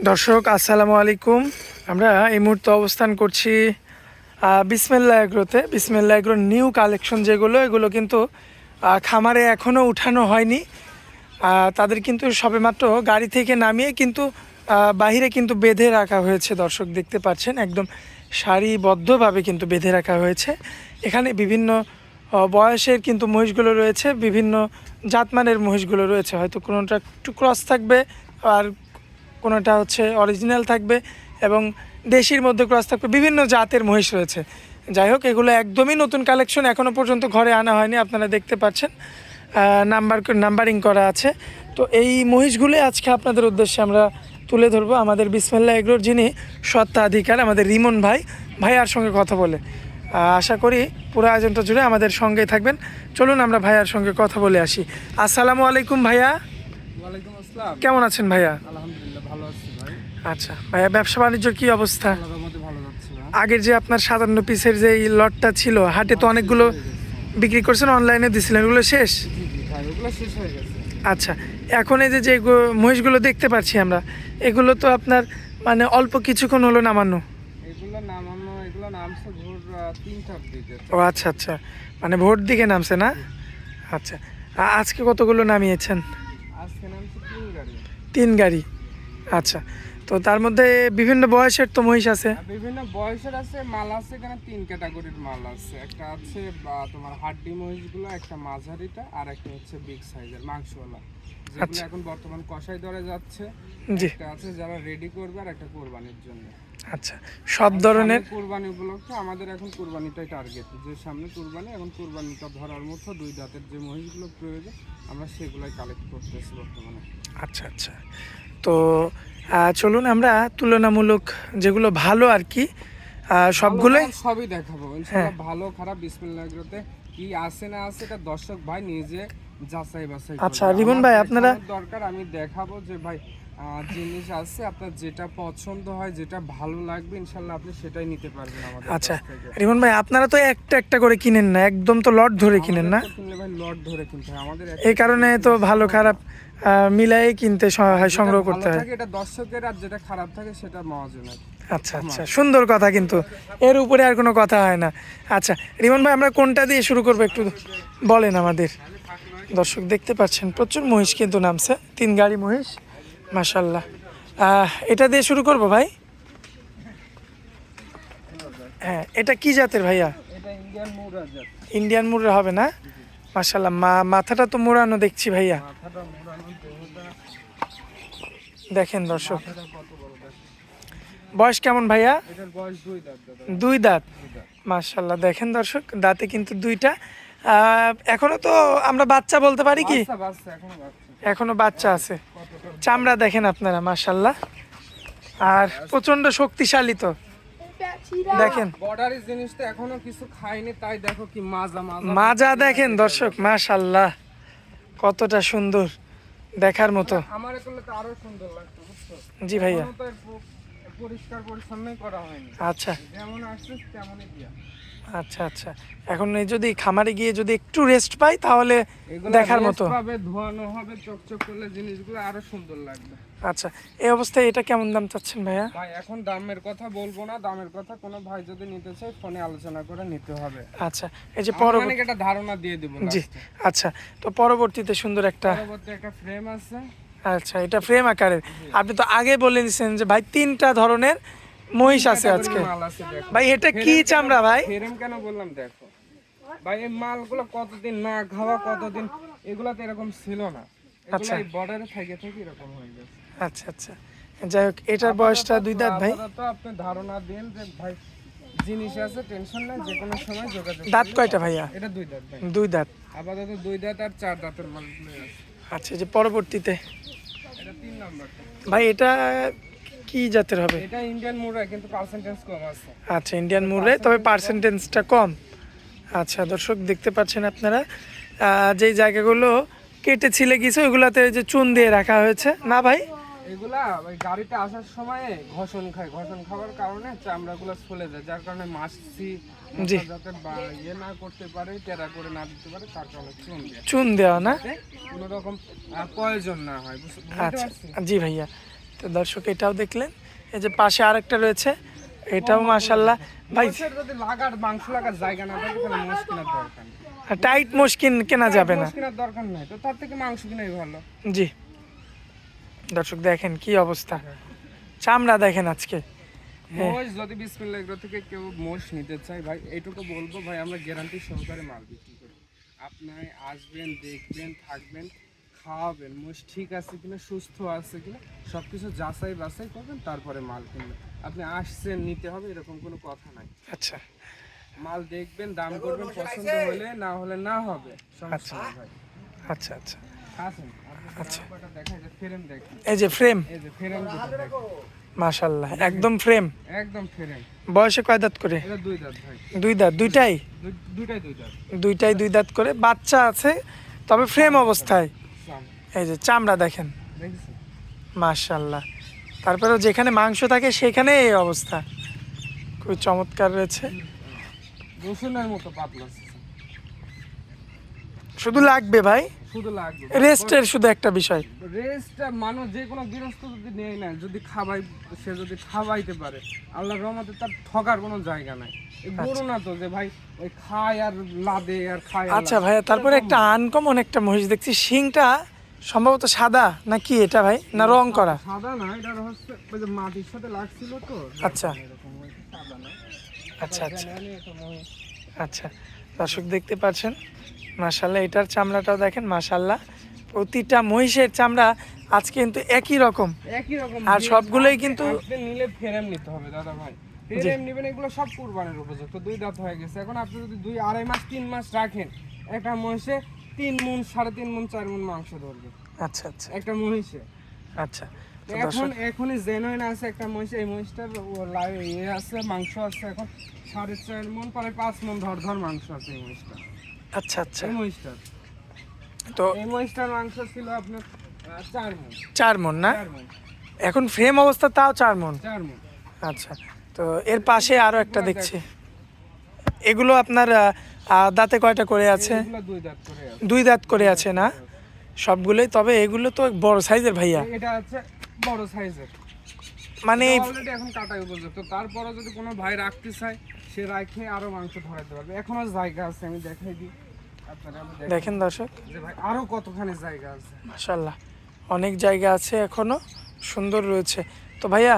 দর্শক, আসসালামু আলাইকুম। আমরা এই মুহূর্তে অবস্থান করছি বিসমিল্লা এগ্রোতে। বিসমিল্লা এগ্রোর নিউ কালেকশন যেগুলো, এগুলো কিন্তু খামারে এখনও উঠানো হয়নি। তাদের কিন্তু সবেমাত্র গাড়ি থেকে নামিয়ে কিন্তু বাহিরে কিন্তু বেঁধে রাখা হয়েছে। দর্শক দেখতে পাচ্ছেন, একদম সারিবদ্ধভাবে কিন্তু বেঁধে রাখা হয়েছে। এখানে বিভিন্ন বয়সের কিন্তু মহিষগুলো রয়েছে, বিভিন্ন জাতমানের মহিষগুলো রয়েছে। হয়তো কোনোটা একটু ক্রস থাকবে, আর কোনোটা হচ্ছে অরিজিনাল থাকবে এবং দেশির মধ্যে ক্রস থাকবে বিভিন্ন জাতের মহিষ রয়েছে। যাই হোক এগুলো একদমই নতুন কালেকশন এখনও পর্যন্ত ঘরে আনা হয়নি আপনারা দেখতে পাচ্ছেন। নাম্বার নাম্বারিং করা আছে। তো এই মহিষগুলো আজকে আপনাদের উদ্দেশ্যে আমরা তুলে ধরবো। আমাদের বিসমিল্লা এগ্রোর যিনি সত্ত্বাধিকার আমাদের রিমন ভাই ভাইয়ার সঙ্গে কথা বলে। আশা করি পুরো আয়োজনটা জুড়ে আমাদের সঙ্গেই থাকবেন। চলুন আমরা ভাইয়ার সঙ্গে কথা বলে আসি। আসসালামু আলাইকুম ভাইয়া। কেমন আছেন ভাইয়া আলহামদুলিল্লাহ ভালো আছি ভাই আচ্ছা। ভাইয়া ব্যবসা বাণিজ্যর কি অবস্থা? আগের যে আপনার সাতান্ন পিসের যে লটটা ছিল হাটে তো অনেকগুলো বিক্রি করছেন অনলাইনে দিছিলেন এগুলো শেষ? আচ্ছা এখন এই যে যে মহিষগুলো দেখতে পাচ্ছি আমরা এগুলো তো আপনার মানে অল্প কিছুক্ষণ হলো নামানো? ও আচ্ছা আচ্ছা। মানে ভোর দিকে নামছে না? আচ্ছা। আজকে কতগুলো নামিয়েছেন? তিন গাড়ি। আচ্ছা। তো তার মধ্যে বিভিন্ন বয়সের তো মহিষ আছে। বিভিন্ন বয়সের আছে মাল আছে এখানে তিন ক্যাটাগরির মাল আছে। একটা আছে তোমার হাড্ডি মহিষগুলো একটা মাঝারিটা আর একটা হচ্ছে বিগ সাইজের মাংসওয়ালা। যেগুলো আচ্ছা। এখন বর্তমান কষাই দরে যাচ্ছে। একটা আছে যারা রেডি করবে আর একটা কোরবানির জন্য। আচ্ছা সব ধরনের কুরবানি উপলক্ষে আমাদের এখন কুরবানিটাই টার্গেট যে সামনে কুরবানি এখন কুরবানিটা ধরার মতো দুই দাঁতের যে মহিষগুলো প্রয়োজন আমরা সেগুলাই কালেক্ট করতেছি বর্তমানে। আচ্ছা আচ্ছা। তো চলুন আমরা তুলনামূলক যেগুলো ভালো আর কি সবগুলোই সবই দেখাবো। ইনশাআল্লাহ ভালো খারাপ বিসমিল্লাহ গ্রোতে কি আছে না আছে এটা দর্শক ভাই নিজে যাচাই বাছাই আচ্ছা, রিবন ভাই, আপনারা- দরকার আমি দেখাবো যে ভাই জিনিস আছে আপনার যেটা পছন্দ হয় যেটা ভালো লাগবে ইনশাল্লাহ আপনি সেটাই নিতে পারবেন আমাদের আচ্ছা রিমন ভাই আপনারা তো একটা একটা করে কিনেন না একদম তো লট ধরে কিনেন না? কিনলে ভাই লট ধরে কিনতে হয় আমাদের এই কারণে তো ভালো খারাপ মিলাই কিনতে হয় সংগ্রহ করতে হয়। এটা দর্শকের আর যেটা খারাপ থাকে সেটা মহাজনের। আচ্ছা আচ্ছা সুন্দর কথা কিন্তু এর উপরে আর কোনো কথা হয় না। আচ্ছা রিমন ভাই আমরা কোনটা দিয়ে শুরু করব একটু বলেন আমাদের। দর্শক দেখতে পাচ্ছেন প্রচুর মহিষ কিন্তু নামছে তিন গাড়ি মহিষ। মাসাল্লাহ এটা দিয়ে শুরু করব ভাই? হ্যাঁ এটা কি জাতের ভাইয়া? ইন্ডিয়ান মুড়ে হবে না? মাসাল্লাহ মা মাথাটা তো মোড়ানো দেখছি ভাইয়া। দেখেন দর্শক। বয়স কেমন ভাইয়া? দুই দাঁত মাশাল্লাহ দেখেন দর্শক দাঁতে কিন্তু দুইটা। এখনও তো আমরা বাচ্চা বলতে পারি কি? এখনও বাচ্চা আছে। চামড়া দেখেন আপনারা মাশাল্লাহ আর প্রচণ্ড শক্তিশালী তো। দেখেন। বর্ডারি জিনিস তো এখনও কিছু খাইনি তাই দেখো কি মাজা মাজা। মাজা দেখেন দর্শক মাশাল্লাহ কতটা সুন্দর দেখার মতো। আমার তো আরও সুন্দর লাগতো জি ভাইয়া। পরিষ্কার পরিচ্ছন্নই করা হয়নি। আচ্ছা। যেমন আসছে তেমনই দিয়া। আচ্ছা আচ্ছা। এখন এই যদি খামারে গিয়ে যদি একটু রেস্ট পাই তাহলে দেখার মতো। পাবে ধোয়ানো হবে চকচক করলে জিনিসগুলো আরও সুন্দর লাগবে। আচ্ছা এই অবস্থায় এটা কেমন দাম চাচ্ছেন ভাইয়া? ভাই এখন দামের কথা বলব না দামের কথা কোনো ভাই যদি নিতে চায় ফোনে আলোচনা করে নিতে হবে। আচ্ছা এই যে পরবর্তী একটা ধারণা দিয়ে দিব জি আচ্ছা তো পরবর্তীতে সুন্দর একটা পরবর্তী একটা ফ্রেম আছে। আচ্ছা এটা ফ্রেম আকারের। আপনি তো আগে বলে দিয়েছেন যে ভাই তিনটা ধরনের মহিষ আছে আজকে। মাল ভাই এটা কি চামড়া ভাই? ফ্রেম কেন বললাম দেখো? ভাই এই মালগুলো কতদিন না খাওয়া কতদিন এগুলা তো এরকম ছিল না। আচ্ছা। এই বর্ডারে থেকে থেকে এরকম হয়ে গেছে। আচ্ছা আচ্ছা। যাই হোক এটার বয়সটা দুই দাঁত ভাই। আপাতত আপনি ধারণা দিন যে ভাই জিনিস আছে টেনশন নাই যে কোনো সময় যোগাযোগ দাঁত কয়টা ভাইয়া? এটা দুই দাঁত ভাই। দুই দাঁত। আপাতত দুই দাঁত আর চার দাঁতের আছে আচ্ছা যে পরবর্তীতে। এটা তিন নাম্বারটা। ভাই এটা কি জাতের হবে? এটা ইন্ডিয়ান মুরা কিন্তু পার্সেন্টেজ কম আছে। আচ্ছা ইন্ডিয়ান মুরে তবে পার্সেন্টেজটা কম। আচ্ছা দর্শক দেখতে পাচ্ছেন আপনারা। যেই জায়গাগুলো কেটে ছিলে গেছে ওইগুলাতে যে চুন দিয়ে রাখা হয়েছে। না ভাই? এগুলা ওই গাড়িতে আসার সময় ঘষণ খায়। ঘষণ খাওয়ার কারণে চামড়াগুলো চলে যায় যার কারণে মাছি জি। যাতে ইয়ে না করতে পারে টেরা করে না দিতে পারে তার কারণে চুন চুন দেওয়া না? কোনো রকম প্রয়োজন না হয় আচ্ছা জি ভাইয়া। তো দর্শক এটাও দেখলেন। এই যে পাশে আরেকটা রয়েছে। এটাও মাশাল্লাহ ভাই যদি লাগার মাংস লাগার জায়গা না থাকে তাহলে মোষ কেনার দরকার নেই। টাইট মুশকিন কেনা যাবে না। কেনার দরকার নেই। তো তার থেকে মাংস কিনাই ভালো। জি। দর্শক দেখেন কি অবস্থা। চামড়া দেখেন আজকে। হ্যাঁ। মোষ যদি বিসমিল্লাহ এগুলো থেকে কেউ মোষ নিতে চায় ভাই এইটুকু বলব ভাই আমরা গ্যারান্টি সহকারে মাল বিক্রি করি। আপনি আসবেন দেখবেন থাকবেন। খাওয়াবেন মোষ ঠিক আছে কিনা সুস্থ আছে কিনা সব কিছু যাচাই বাছাই করবেন তারপরে মাল কিনবেন। আপনি আসছেন নিতে হবে এরকম কোনো কথা নাই। আচ্ছা। মাল দেখবেন দাম করবেন পছন্দ হলে না হলে না হবে আচ্ছা। আচ্ছা আসেন আচ্ছা। দেখা ফ্রেম দেখেন। এই যে ফ্রেম মাশাল্লাহ একদম ফ্রেম একদম ফ্রেম বয়সে কয় দাঁত করে? দুই দাঁত ভাই। দুই দাঁত দুইটাই? দুই- দুইটাই দুই দাঁত। দুইটাই দুই দাঁত করে। বাচ্চা আছে তবে ফ্রেম অবস্থায়। এই যে চামড়া দেখেন। মাশাল্লাহ তারপরেও যেখানে মাংস থাকে সেখানে এই অবস্থা। খুবই চমৎকার রয়েছে। মতো পাতলা শুধু লাগবে ভাই? শুধু লাগবে। রেস্টের শুধু একটা বিষয়। রেস্টটা মানুষ যে কোনো গৃহস্থ যদি নেয় না যদি খাবাই সে যদি খাওয়াইতে পারে আল্লাহর রহমতে তার ঠকার কোনো জায়গা নাই। গরু না তো যে ভাই ওই খায় আর লাদে আর খায় আচ্ছা। ভাইয়া তারপরে একটা আনকমন একটা মহিষ দেখছি শিংটা সম্ভবত সাদা না কি এটা ভাই? না রং করা? সাদা না এটা হচ্ছে ওই যে মাটির সাথে লাগছিল তো আচ্ছা। আচ্ছা আচ্ছা। জানি আচ্ছা দর্শক দেখতে পাচ্ছেন মাশাল্লাহ এটার চামড়াটাও দেখেন মাশাল্লাহ প্রতিটা মহিষের চামড়া আজকে কিন্তু একই রকম। একই রকম। আর সবগুলোই কিন্তু- নিলে ফেরেম নিতে হবে দাদা ভাই। ফেরেম নেবেন এগুলো সব কুরবানির উপযুক্ত দুই দাঁত হয়ে গেছে। এখন আপনি যদি দুই আড়াই মাস তিন মাস রাখেন একটা মহিষে তিন মন সাড়ে তিন মন চার মন মাংস ধরবে। আচ্ছা আচ্ছা। একটা মহিষে। আচ্ছা। এখন এখনই জেনুইন আছে একটা মহিষ। এই মহিষটার ও লাই- ইয়ে আছে মাংস আছে এখন সাড়ে চার মন প্রায় পাঁচ মন ধর ধর মাংস আছে এই মহিষটা আচ্ছা আচ্ছা। এই মহিষটার। তো এই মহিষটার মাংস ছিল আপনার চার মন। চার মন না? এখন ফ্রেম অবস্থা তাও চার মন। চার মন। আচ্ছা। তো এর পাশে আরও একটা দেখছি। এগুলো আপনার দাঁতে কয়টা করে আছে? দুই দাঁত করে আছে। দুই দাঁত করে আছে না? সবগুলোই? তবে এগুলো তো বড় সাইজের ভাইয়া। এটা হচ্ছে বড় সাইজের। মানে এখন কাটাই উপযুক্ত। তারপরে যদি কোনো ভাই রাখতে চায় সে রাখে আরও মাংস ধরাতে পারবে। এখনও জায়গা আছে আমি দেখাই দিই। দেখেন দর্শক। আরও কতখানি জায়গা আছে। মাশাল্লাহ অনেক জায়গা আছে এখনও সুন্দর রয়েছে। তো ভাইয়া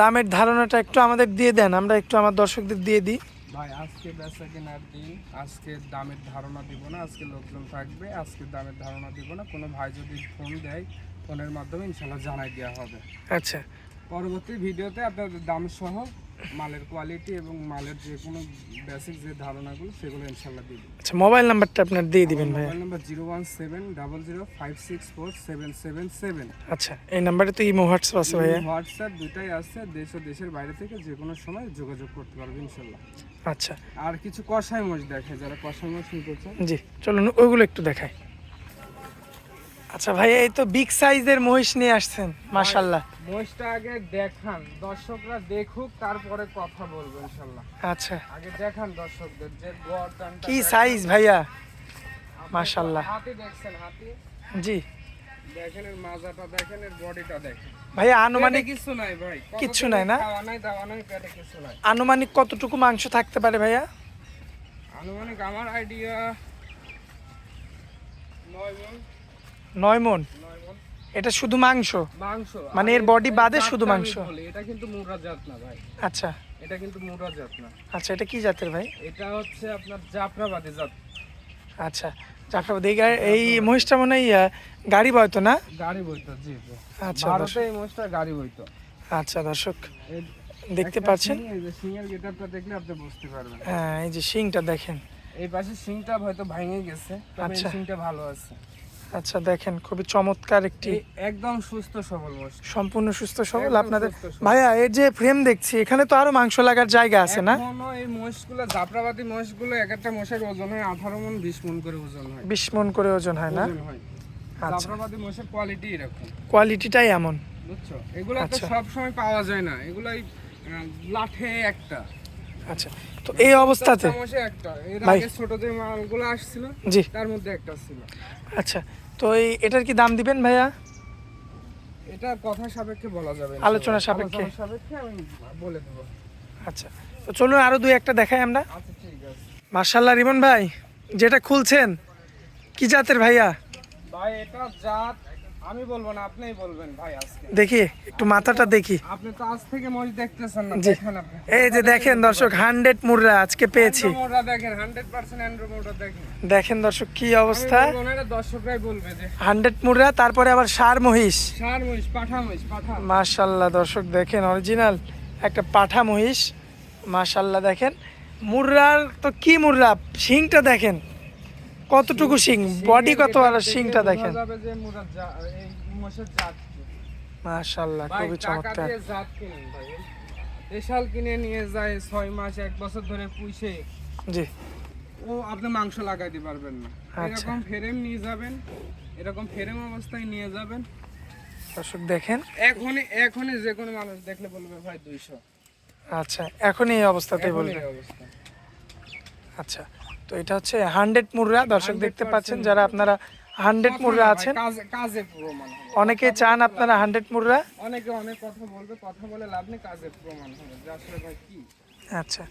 দামের ধারণাটা একটু আমাদের দিয়ে দেন আমরা একটু আমার দর্শকদের দিয়ে দিই। ভাই, আজকে বেচা কেনার দিন, আজকে দামের ধারণা দিব না, আজকে লোকজন থাকবে, আজকে দামের ধারণা দিব না। কোনো ভাই যদি ফোন দেয় ফোনের মাধ্যমে ইনশাল্লাহ জানাই দেওয়া হবে। আচ্ছা। পরবর্তী ভিডিওতে আপনার দাম সহ মালের কোয়ালিটি এবং মালের যে কোনো বেসিক যে ধারণাগুলো সেগুলো ইনশাল্লাহ দিয়ে দিব। আচ্ছা মোবাইল নাম্বারটা আপনার দিয়ে দিবেন ভাইয়া। Mobile number zero one seven double zero five six four seven seven seven আচ্ছা এই নাম্বারে তো ইমো হোয়াটসঅ্যাপ আছে ভাইয়া। হোয়াটসঅ্যাপ দুটাই আছে দেশ ও দেশের বাইরে থেকে যে কোনো সময় যোগাযোগ করতে পারবে ইনশাল্লাহ আচ্ছা। আর কিছু কষাই মোষ দেখে যারা কষাই মোষ নিতে চায় জি চলুন ওইগুলো একটু দেখাই। আচ্ছা ভাই এই তো বিগ সাইজের মহিষ নিয়ে আসছেন মাশাল্লাহ মহিষটা আগে দেখান দর্শকরা দেখুক তারপরে কথা বলব ইনশাল্লাহ আচ্ছা। আগে দেখান দর্শকদের যে গড়টানটা কি। সাইজ ভাইয়া? আপনি মাশাআল্লাহ। হাতি দেখছেন হাতি? জি। দেখেন এর মাজাটা দেখেন এর বডিটা দেখেন। ভাইয়া আনুমানিক কিছু নাই ভাই কিচ্ছু নাই না? খাওয়া নাই দাওয়া নাই পেটে কিছু নাই। আনুমানিক কতটুকু মাংস থাকতে পারে ভাইয়া? আনুমানিক আমার আইডিয়া নয় মন। নয় মন। এটা শুধু মাংস? মাংস। মানে এর এই বাদে শুধু মাংস? এটা কিন্তু মুরা জাত না ভাই। আচ্ছা। এটা কিন্তু মুরা জাত না। আচ্ছা এটা কি জাতের ভাই? এটা হচ্ছে আপনার জাফরাবাদী জাত। আচ্ছা জাফরাবাদ। এই মহিষটা মনে হয় গাড়ি বয় না? গাড়ি বইতো জি। আচ্ছা ভারতে এই মোষটা গাড়ি বইতো আচ্ছা দর্শক। দেখতে পাচ্ছেন? এই যে শিংয়ের গেটআপটা দেখলে আপনি বুঝতে পারবেন। হ্যাঁ এই যে শিংটা দেখেন। এই পাশে শিংটা হয়তো ভেঙে গেছে তবে এই আচ্ছা। ভালো আছে। আচ্ছা দেখেন খুবই চমৎকার একটি একদম সুস্থ সবল সম্পূর্ণ সুস্থ সবল। আপনাদের ভাইয়া এর যে ফ্রেম দেখছি এখানে তো আরও মাংস লাগার জায়গা আছে না? এই মোষগুলো জাফরাবাদী মোষগুলো এক একটা মোষের ওজন হয় আঠারো মন বিশ মন করে ওজন হয়। বিশ মন করে ওজন হয় না? জাফরাবাদী মোষের কোয়ালিটি এরকম। কোয়ালিটিটাই এমন। বুঝছ? এগুলো তো আচ্ছা। সব সময় পাওয়া যায় না। এগুলাই আহ, লাঠে একটা। আচ্ছা তো এই অবস্থাতে একটা। এর। আগে ছোট যে মালগুলো আসছিল জি। তার মধ্যে একটা ছিল। আচ্ছা তো এই এটার কি দাম দিবেন ভাইয়া? এটা কথা সাপেক্ষে বলা যাবে আলোচনা সাপেক্ষে। সাপেক্ষে আমি বলে দেবো। আচ্ছা তো চলুন আরও দুই একটা দেখাই আমরা। আচ্ছা ঠিক আছে। মার্শাল্লাহ রিমন ভাই যেটা খুলছেন কি জাতের ভাইয়া? ভাই এটা জাত আমি বলব না আপনিই বলবেন ভাই আজকে। দেখি একটু মাথাটা দেখি। আপনি তো আজ থেকে মহিষ দেখতেছেন না দেখেন আপনি। এই যে দেখেন দর্শক হান্ড্রেড মুররা আজকে পেয়েছি। অ্যান্ড্রোমোটা দেখেন হান্ড্রেড পার্সেন্ট অ্যান্ড্রোমোটা দেখেন। দেখেন দর্শক কি অবস্থা। না, দর্শকরাই বলবে যে হান্ড্রেড মুররা তারপরে আবার সার মহিষ। সার মহিষ পাঠা মহিষ পাঠা। মাশাল্লাহ দর্শক দেখেন অরিজিনাল একটা পাঠা মহিষ। মাশাল্লাহ দেখেন। মুর্রার তো কি মুর্রা? শিংটা দেখেন। কতটুকু শিং? বডি কত আর শিংটা দেখেন। কি। খুবই চমৎকার। দেশাল কিনে নিয়ে যায় ছয় মাস এক বছর ধরে পুষে। জি। ও আপনি মাংস লাগাইতে পারবেন না। আচ্ছা। এরকম ফ্রেম নিয়ে যাবেন এরকম ফ্রেম অবস্থায় নিয়ে যাবেন। দর্শক দেখেন। এখনই এখনই যে কোনো মানুষ দেখলে বলবে ভাই দুইশো। আচ্ছা এখনই এই অবস্থাতেই বলবে। আচ্ছা তো এটা হচ্ছে হান্ড্রেড মুররা। দর্শক দেখতে পাচ্ছেন যারা আপনারা হান্ড্রেড মুররা আছেন। কাজে কাজে প্রমাণ অনেকে চান আপনারা হান্ড্রেড মুররা। অনেকে অনেক কথা বলবে কথা বলে লাভ নেই কাজে প্রমাণ হবে। আসলে ভাই কি? আচ্ছা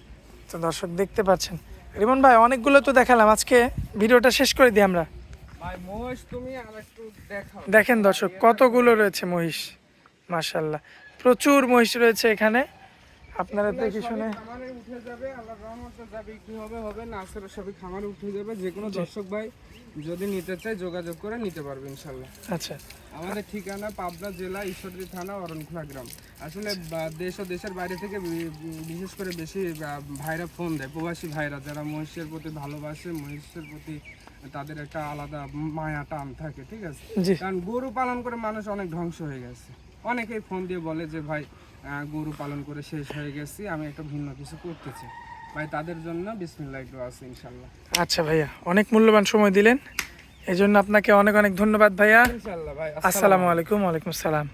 তো দর্শক দেখতে পাচ্ছেন। রিমন ভাই অনেকগুলো তো দেখালাম। আজকে ভিডিওটা শেষ করে দিই আমরা। ভাই মহেশ তুমি আর একটু দেখাও। দেখেন দর্শক কতগুলো রয়েছে মহিষ মাশাল্লাহ প্রচুর মহিষ রয়েছে এখানে। আপনারা দেখে শুনে খামারে উঠে যাবে আল্লাহ রহমতে যা বিক্রি হবে হবে না আসলে সবই খামারে উঠে যাবে। যে কোনো দর্শক ভাই যদি নিতে চায় যোগাযোগ করে নিতে পারবে ইনশাল্লাহ। আচ্ছা। আমাদের ঠিকানা পাবনা জেলা ঈশ্বরদী থানা অরণখোলা গ্রাম। আসলে দেশ ও দেশের বাইরে থেকে বিশেষ করে বেশি ভাইরা ফোন দেয়। প্রবাসী ভাইরা যারা মহিষের প্রতি ভালোবাসে মহিষের প্রতি তাদের একটা আলাদা মায়া টান থাকে ঠিক আছে? কারণ গরু পালন করে মানুষ অনেক ধ্বংস হয়ে গেছে। অনেকেই ফোন দিয়ে বলে যে ভাই গরু পালন করে শেষ হয়ে গেছি। আমি একটা ভিন্ন কিছু করতেছি। ভাই তাদের জন্য বিসমিল্লা একটু আছে ইনশাল্লাহ। আচ্ছা ভাইয়া অনেক মূল্যবান সময় দিলেন। এই জন্য আপনাকে অনেক অনেক ধন্যবাদ ভাইয়া। ইনশাল্লাহ ভাই আসসালামু আলাইকুম ওয়ালাইকুম আসসালাম।